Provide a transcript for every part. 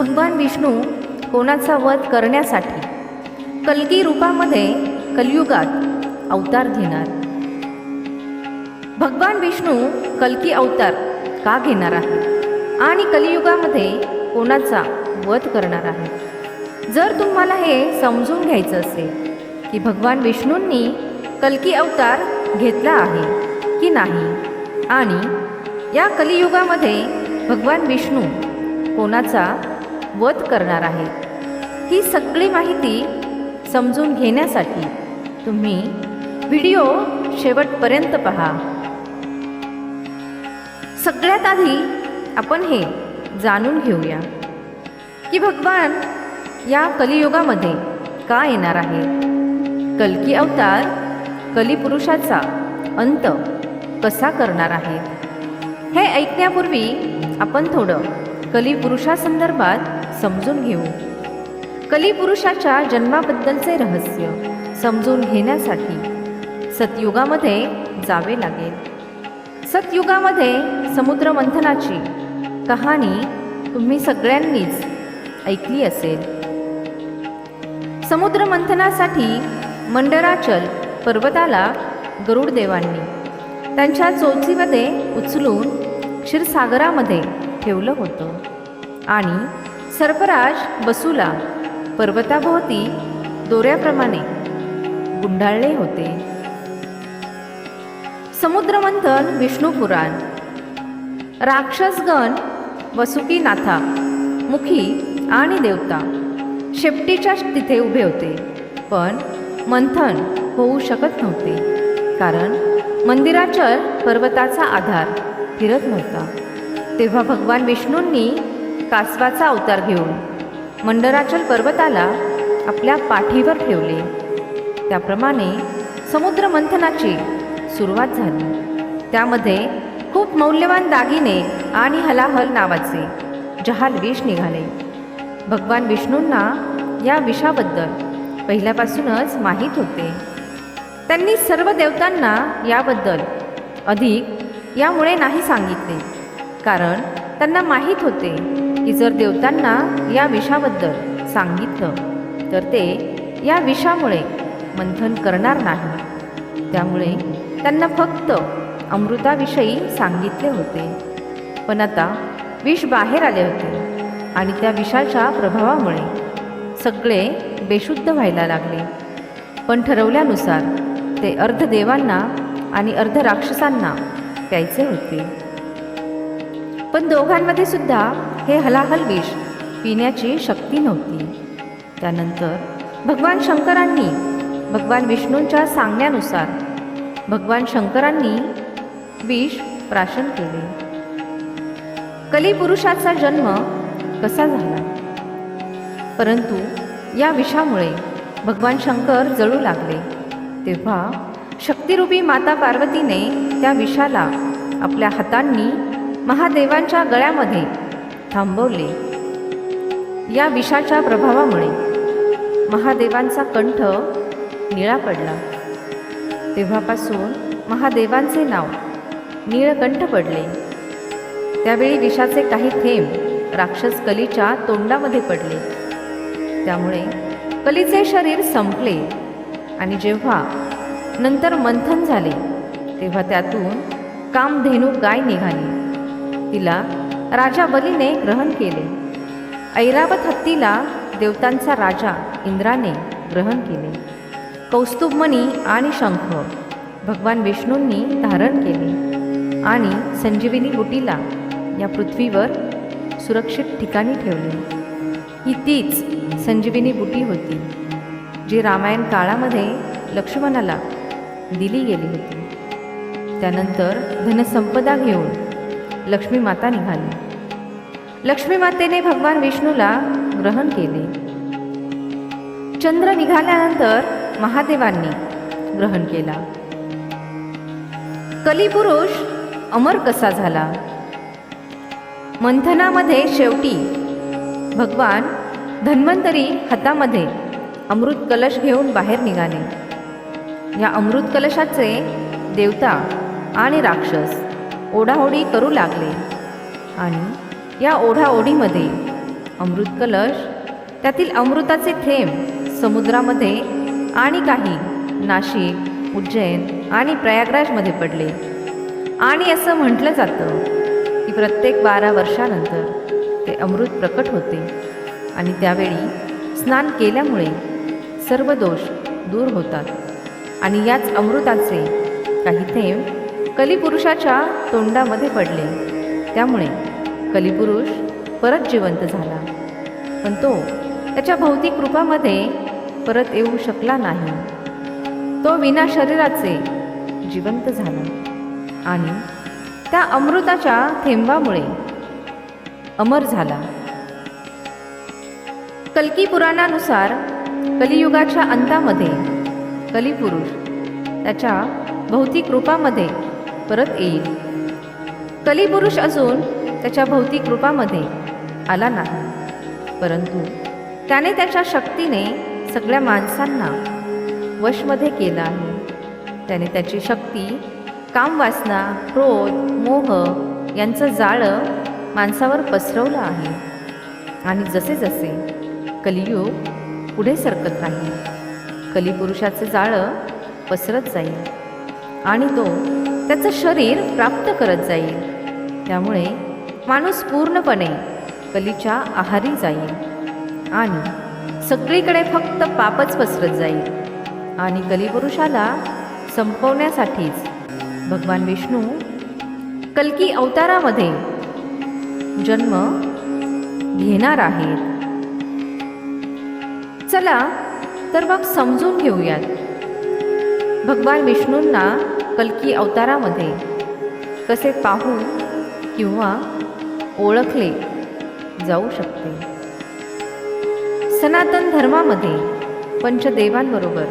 भगवान विष्णू कोणाचा वध करण्यासाठी कलगी रूपामध्ये कलियुगात अवतार घेणार? भगवान विष्णू कल्की अवतार का घेणार आहे? आणि कलियुगामध्ये कोणाचा वध करणार आहे? जर तुम्हाला हे समजून घ्यायचं असेल की भगवान विष्णूंनी कल्की अवतार घेतला आहे की नाही आणि या कलियुगामध्ये भगवान विष्णू कोणाचा वध करणार आहे. ही सगळी माहिती समजून घेण्यासाठी तुम्ही व्हिडिओ शेवटपर्यंत पहा. सगळ्यात आधी आपण हे जाणून घेऊया की भगवान या कलियुगामध्ये का येणार आहे? कलकी अवतार कलिपुरुषाचा अंत कसा करणार आहे? हे ऐकण्यापूर्वी आपण थोडं कलिपुरुषासंदर्भात समजून घेऊ. कलिपुरुषाच्या जन्माबद्दलचे रहस्य समजून घेण्यासाठी सतयुगामध्ये जावे लागेल. सतयुगामध्ये समुद्रमंथनाची कहाणी तुम्ही सगळ्यांनीच ऐकली असेल. समुद्रमंथनासाठी मंडराचल पर्वताला गरुडदेवांनी त्यांच्या चोचीमध्ये उचलून क्षीरसागरामध्ये ठेवलं होतं. आणि सर्पराज बसूला पर्वताभोवती दोऱ्याप्रमाणे गुंडाळले होते. समुद्रमंथन विष्णुपुराण. राक्षसगण वसुकीनाथा मुखी आणि देवता शेपटीच्या तिथे उभे होते. पण मंथन होऊ शकत नव्हते कारण मंदिराचल पर्वताचा आधार फिरत नव्हता. तेव्हा भगवान विष्णूंनी कासवाचा अवतार घेऊन मंडराचल पर्वताला आपल्या पाठीवर ठेवले. त्याप्रमाणे समुद्र मंथनाची सुरुवात झाली. त्यामध्ये खूप मौल्यवान दागिने आणि हलाहल नावाचे जहाल विष निघाले. भगवान विष्णूंना या विषाबद्दल पहिल्यापासूनच माहीत होते. त्यांनी सर्व देवतांना याबद्दल अधिक यामुळे नाही सांगितले कारण त्यांना माहीत होते की जर देवतांना या विषाबद्दल सांगितलं. तर ते या विषामुळे मंथन करणार नाही. त्यामुळे त्यांना फक्त अमृताविषयी सांगितले होते. पण आता विष बाहेर आले होते आणि त्या विषाच्या प्रभावामुळे सगळे बेशुद्ध व्हायला लागले. पण ठरवल्यानुसार ते अर्ध देवांना आणि अर्ध राक्षसांना प्यायचे होते. पण दोघांमध्ये सुद्धा हे हलाहल विष पिण्याची शक्ती नव्हती. त्यानंतर भगवान शंकरांनी भगवान विष्णूंच्या सांगण्यानुसार भगवान शंकरांनी विष प्राशन केले. कलिपुरुषाचा जन्म कसा झाला? परंतु या विषामुळे भगवान शंकर जळू लागले. तेव्हा शक्तिरूपी माता पार्वतीने त्या विषाला आपल्या हातांनी महादेवांच्या गळ्यामध्ये थांबवले. या विषाच्या प्रभावामुळे महादेवांचा कंठ निळा पडला. तेव्हापासून महादेवांचे नाव नीळकंठ पडले. त्यावेळी विषाचे काही थेंब राक्षस कलीच्या तोंडामध्ये पडले. त्यामुळे कलीचे शरीर संपले आणि जेव्हा नंतर मंथन झाले तेव्हा त्यातून कामधेनू गाय निघाली. तिला राजा बलीने ग्रहण केले. ऐरावत हत्तीला देवतांचा राजा इंद्राने ग्रहण केले. कौस्तुभमणी आणि शंख भगवान विष्णूंनी धारण केले आणि संजीविनी बुटीला या पृथ्वीवर सुरक्षित ठिकाणी ठेवले. ही तीच संजीविनी बुटी होती जी रामायण काळामध्ये लक्ष्मणाला दिली गेली होती. त्यानंतर धनसंपदा घेऊन लक्ष्मी माता निघाली. लक्ष्मी मातेने भगवान विष्णूला ग्रहण केले. चंद्र निघाल्यानंतर महादेवांनी ग्रहण केला. कलिपुरुष अमर कसा झाला? मंथनामध्ये शेवटी भगवान धन्वंतरी हातामध्ये अमृत कलश घेऊन बाहेर निघाले. या अमृत कलशाचे देवता आणि राक्षस ओढाओढी करू लागले. आणि या ओढाओढीमध्ये अमृत कलश त्यातील अमृताचे थेंब समुद्रामध्ये आणि काही नाशिक उज्जैन आणि प्रयागराजमध्ये पडले. आणि असं म्हटलं जातं की प्रत्येक बारा वर्षानंतर ते अमृत प्रकट होते. आणि त्यावेळी स्नान केल्यामुळे सर्व दोष दूर होतात. आणि याच अमृताचे काही थेंब कलिपुरुषाच्या तोंडामध्ये पडले. त्यामुळे कलिपुरुष परत जिवंत झाला. पण तो त्याच्या भौतिक रूपामध्ये परत येऊ शकला नाही. तो विना शरीराचे जिवंत झाला. आणि त्या अमृताच्या थेंबामुळे अमर झाला. कल्की पुराणानुसार कलियुगाच्या अंतामध्ये कलिपुरुष त्याच्या भौतिक रूपामध्ये परत येईल. कलिपुरुष अजून त्याच्या भौतिक रूपामध्ये आला नाही. परंतु त्याने त्याच्या शक्तीने सगळ्या माणसांना वशमध्ये केलं आहे. त्याने त्याची शक्ती कामवासना क्रोध मोह यांचं जाळं माणसावर पसरवलं आहे. आणि जसे जसे कलियुग पुढे सरकत राहील कलिपुरुषाचं जाळं पसरत जाईल. आणि तो त्याचं शरीर प्राप्त करत जाईल. त्यामुळे माणूस पूर्णपणे कलीच्या आहारी जाईल. आणि सगळीकडे फक्त पापच पसरत जाईल. आणि कलिपुरुषाला संपवण्यासाठीच भगवान विष्णू कलकी अवतारामध्ये जन्म घेणार आहेत. चला तर मग समजून घेऊयात. भगवान विष्णूंना कल्की अवतारामध्ये कसे पाहू किंवा ओळखले जाऊ शकते? सनातन धर्मामध्ये पंचदेवांबरोबर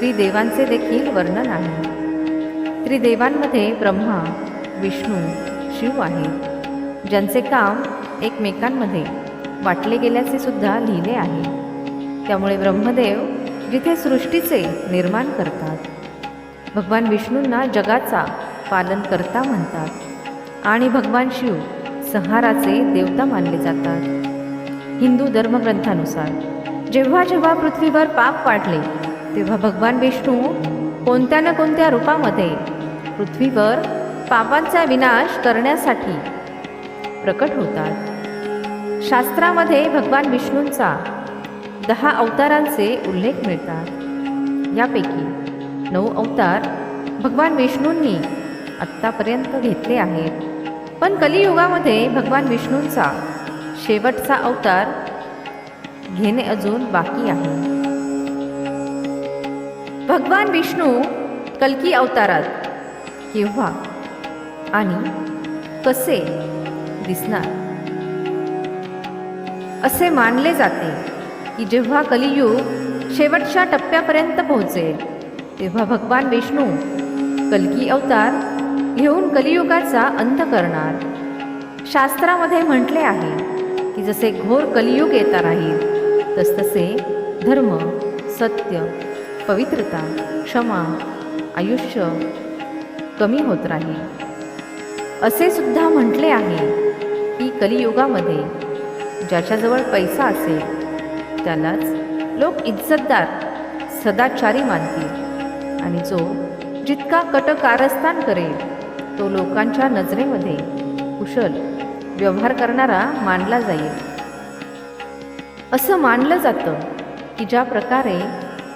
त्रिदेवांचे देखील वर्णन आहे. त्रिदेवांमध्ये ब्रह्मा विष्णू शिव आहे ज्यांचे काम एकमेकांमध्ये वाटले गेल्याचे सुद्धा लिहिले आहे. त्यामुळे ब्रह्मदेव जिथे सृष्टीचे निर्माण करतात भगवान विष्णूंना जगाचा पालनकर्ता म्हणतात. आणि भगवान शिव संहाराचे देवता मानले जातात. हिंदू धर्मग्रंथानुसार जेव्हा जेव्हा पृथ्वीवर पाप वाढले तेव्हा भगवान विष्णू कोणत्या ना कोणत्या रूपामध्ये पृथ्वीवर पापांचा विनाश करण्यासाठी प्रकट होतात. शास्त्रामध्ये भगवान विष्णूंचा दहा अवतारांचे उल्लेख मिळतात. यापैकी नऊ अवतार भगवान विष्णूंनी आत्तापर्यंत घेतले आहेत. पण कलियुगामध्ये भगवान विष्णूंचा शेवटचा अवतार घेणे अजून बाकी आहे. भगवान विष्णू कलकी अवतारात केव्हा आणि कसे दिसणार? असे मानले जाते की जेव्हा कलियुग शेवटच्या टप्प्यापर्यंत पोहोचेल तेव्हा भगवान विष्णू कलकी अवतार घेऊन कलियुगाचा अंत करणार. शास्त्रामध्ये म्हटले आहे की जसे घोर कलियुग येता राहील तसतसे धर्म सत्य पवित्रता क्षमा आयुष्य कमी होत राहील. असे सुद्धा म्हटले आहे की कलियुगामध्ये ज्याच्याजवळ पैसा असेल त्यालाच लोक इज्जतदार सदाचारी मानतील. आणि जो जितका कटकारस्थान करेल तो लोकांच्या नजरेमध्ये कुशल व्यवहार करणारा मानला जाईल. असं मानलं जातं की ज्या प्रकारे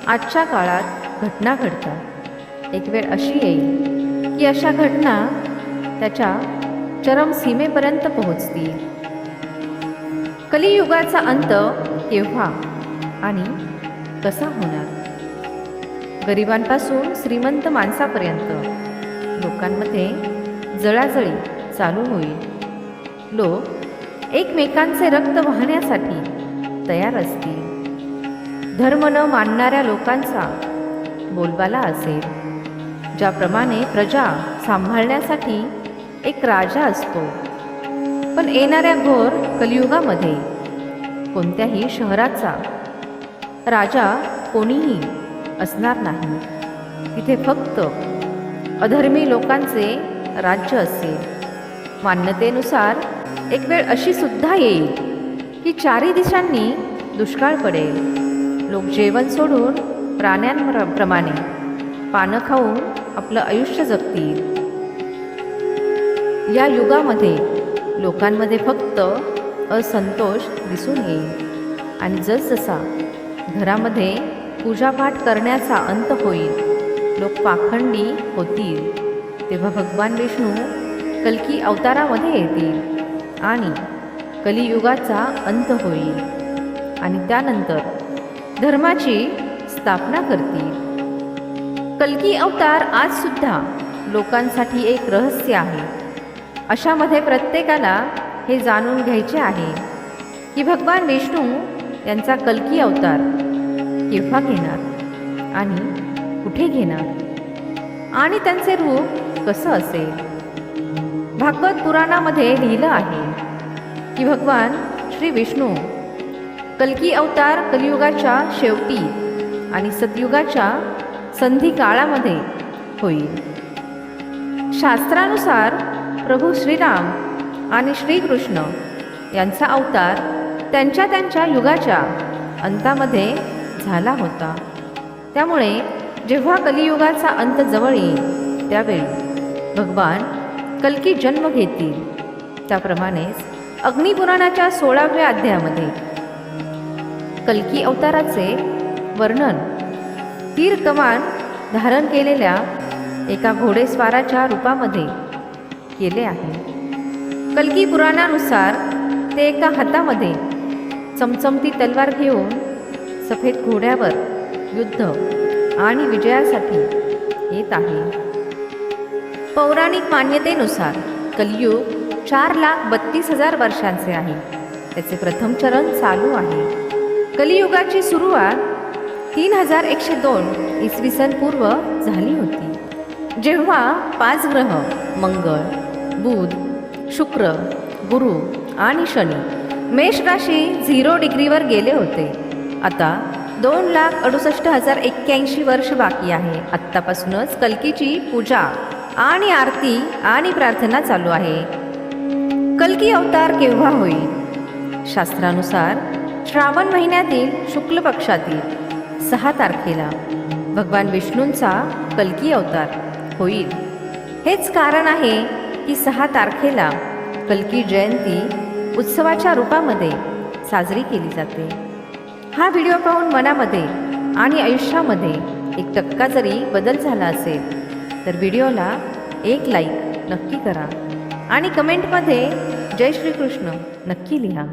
आजच्या काळात घटना घडतात. एक वेळ अशी येईल की अशा घटना त्याच्या चरम सीमेपर्यंत पोहोचतील. कलियुगाचा अंत केव्हा आणि कसा होणार? गरिबांपासून श्रीमंत माणसापर्यंत. लोकांमध्ये जळाजळी चालू होईल. लोक एकमेकांचे रक्त वाहण्यासाठी तयार असतील. धर्म न मानणाऱ्या लोकांचा बोलबाला असेल ज्याप्रमाणे प्रजा सांभाळण्यासाठी एक राजा असतो. पण येणाऱ्या घोर कलियुगामध्ये कोणत्याही शहराचा राजा कोणीही असणार नाही. तिथे फक्त अधर्मी लोकांचे राज्य असेल. मान्यतेनुसार एक वेळ अशी सुद्धा येईल की चारही दिशांनी दुष्काळ पडेल. लोक जेवण सोडून प्राण्यांप्रमाणे पानं खाऊन आपलं आयुष्य जगतील. या युगामध्ये लोकांमध्ये फक्त असंतोष दिसून येईल. आणि जसजसा घरामध्ये पूजापाठ करण्याचा अंत होईल. लोक पाखंडी होतील. तेव्हा भगवान विष्णू कलकी अवतारामध्ये येतील आणि कलियुगाचा अंत होईल. आणि त्यानंतर धर्माची स्थापना करतील. कल्की अवतार आजसुद्धा लोकांसाठी एक रहस्य आहे. अशामध्ये प्रत्येकाला हे जाणून घ्यायचे आहे की भगवान विष्णू यांचा कल्की अवतार केव्हा घेणार आणि कुठे घेणार? आणि त्यांचे रूप कसं असेल? भागवत पुराणामध्ये लिहिलं आहे की भगवान श्री विष्णू कल्की अवतार कलियुगाच्या शेवटी आणि सतयुगाच्या संधी काळामध्ये होईल. शास्त्रानुसार प्रभू श्रीराम आणि श्रीकृष्ण यांचा अवतार त्यांच्या त्यांच्या युगाच्या अंतामध्ये झाला होता. त्यामुळे जेव्हा कलियुगाचा अंत जवळ येईल त्यावेळी भगवान कलकी जन्म घेतील. त्याप्रमाणेच अग्निपुराणाच्या सोळाव्या अध्यायामध्ये कल्की अवताराचे वर्णन तीर कमान धारण केलेल्या एका घोडेस्वाराच्या रूपामध्ये केले आहे. कलकी पुराणानुसार ते एका हातामध्ये चमचमती तलवार घेऊन सफेद घोड्यावर युद्ध आणि विजयासाठी येत आहे. पौराणिक मान्यतेनुसार कलियुग चार लाख बत्तीस हजार वर्षांचे आहे. त्याचे प्रथम चरण चालू आहे. कलियुगाची सुरुवात तीन हजार एकशे दोन इसवी सन पूर्व झाली होती. जेव्हा पाच ग्रह मंगळ बुध शुक्र गुरु आणि शनी मेष राशी झिरो डिग्रीवर गेले होते. आता दोन लाख अडुसष्ट हजार एक्क्याऐंशी वर्ष बाकी आहे. आत्तापासूनच कलकीची पूजा आणि आरती आणि प्रार्थना चालू आहे. कलकी अवतार केव्हा होईल? शास्त्रानुसार श्रावण महिन्यातील शुक्ल पक्षातील सहा तारखेला भगवान विष्णूंचा कलकी अवतार होईल. हेच कारण आहे की सहा तारखेला कलकी जयंती उत्सवाच्या रूपामध्ये साजरी केली जाते. हा व्हिडिओ पाहून मनामध्ये आणि आयुष्यामध्ये एक टक्का जरी बदल झाला असेल तर व्हिडिओला एक लाईक नक्की करा आणि कमेंटमध्ये जय श्रीकृष्ण नक्की लिहा.